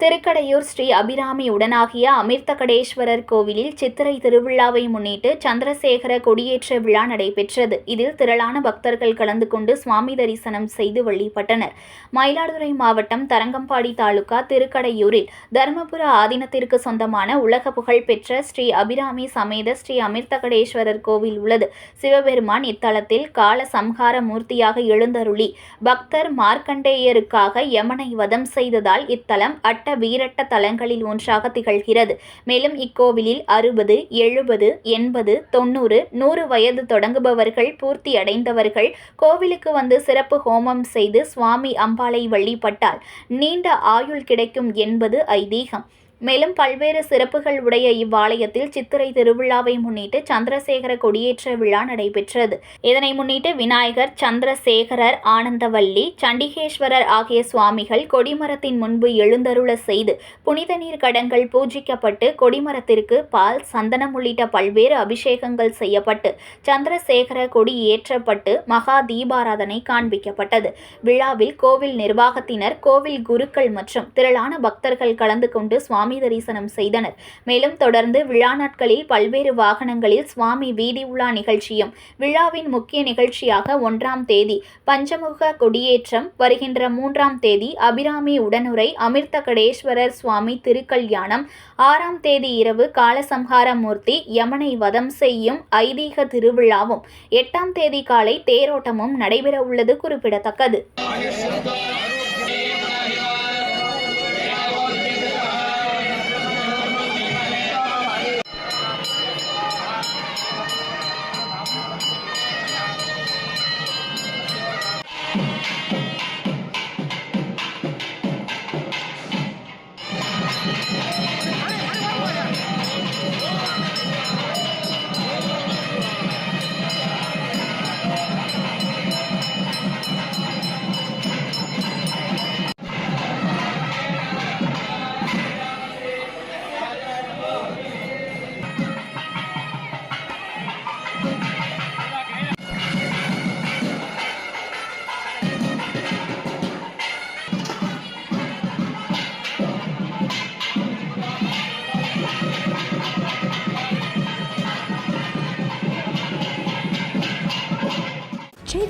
திருக்கடையூர் ஸ்ரீ அபிராமி உடனாகிய அமிர்தகடேஸ்வரர் கோவிலில் சித்திரை திருவிழாவை முன்னிட்டு சந்திரசேகர கொடியேற்ற விழா நடைபெற்றது. இதில் திரளான பக்தர்கள் கலந்து கொண்டு சுவாமி தரிசனம் செய்து வழிபட்டனர். மயிலாடுதுறை மாவட்டம் தரங்கம்பாடி தாலுகா திருக்கடையூரில் தர்மபுர ஆதீனத்திற்கு சொந்தமான உலக புகழ் பெற்ற ஸ்ரீ அபிராமி சமேத ஸ்ரீ அமிர்தகடேஸ்வரர் கோவில் உள்ளது. சிவபெருமான் இத்தலத்தில் கால சம்ஹார மூர்த்தியாக எழுந்தருளி பக்தர் மார்க்கண்டேயருக்காக யமனை வதம் செய்ததால் இத்தலம் அட் அட்ட வீரட்ட தலங்களில் ஒன்றாக திகழ்கிறது. மேலும் இக்கோவிலில் அறுபது எழுபது எண்பது தொண்ணூறு நூறு வயது தொடங்குபவர்கள் பூர்த்தி அடைந்தவர்கள் கோவிலுக்கு வந்து சிறப்பு ஹோமம் செய்து சுவாமி அம்பாளை வழிபட்டால் நீண்ட ஆயுள் கிடைக்கும் என்பது ஐதீகம். மேலும் பல்வேறு சிறப்புகள் உடைய இவ்வாலயத்தில் சித்திரை திருவிழாவை முன்னிட்டு சந்திரசேகர கொடியேற்ற விழா நடைபெற்றது. இதனை முன்னிட்டு விநாயகர் சந்திரசேகரர் ஆனந்தவல்லி சண்டிகேஸ்வரர் ஆகிய சுவாமிகள் கொடிமரத்தின் முன்பு எழுந்தருள செய்து புனித நீர் கடங்கள் பூஜிக்கப்பட்டு கொடிமரத்திற்கு பால் சந்தனம் உள்ளிட்ட பல்வேறு அபிஷேகங்கள் செய்யப்பட்டு சந்திரசேகர கொடி ஏற்றப்பட்டு மகா தீபாராதனை காண்பிக்கப்பட்டது. விழாவில் கோவில் நிர்வாகத்தினர் கோவில் குருக்கள் மற்றும் திரளான பக்தர்கள் கலந்து கொண்டு சுவாமி தரிசனம் செய்தனர். மேலும் தொடர்ந்து விழா நாட்களில் பல்வேறு வாகனங்களில் சுவாமி வீதி உலா நிகழ்ச்சியும் விழாவின் முக்கிய நிகழ்ச்சியாக ஒன்றாம் தேதி பஞ்சமுக கொடியேற்றம் வருகின்ற மூன்றாம் தேதி அபிராமி உடனுரை அமிர்தகடேஸ்வரர் சுவாமி திருக்கல்யாணம் ஆறாம் தேதி இரவு காலசம்ஹார மூர்த்தி யமனை வதம் செய்யும் ஐதீக திருவிழாவும் எட்டாம் தேதி காலை தேரோட்டமும் நடைபெறவுள்ளது குறிப்பிடத்தக்கது.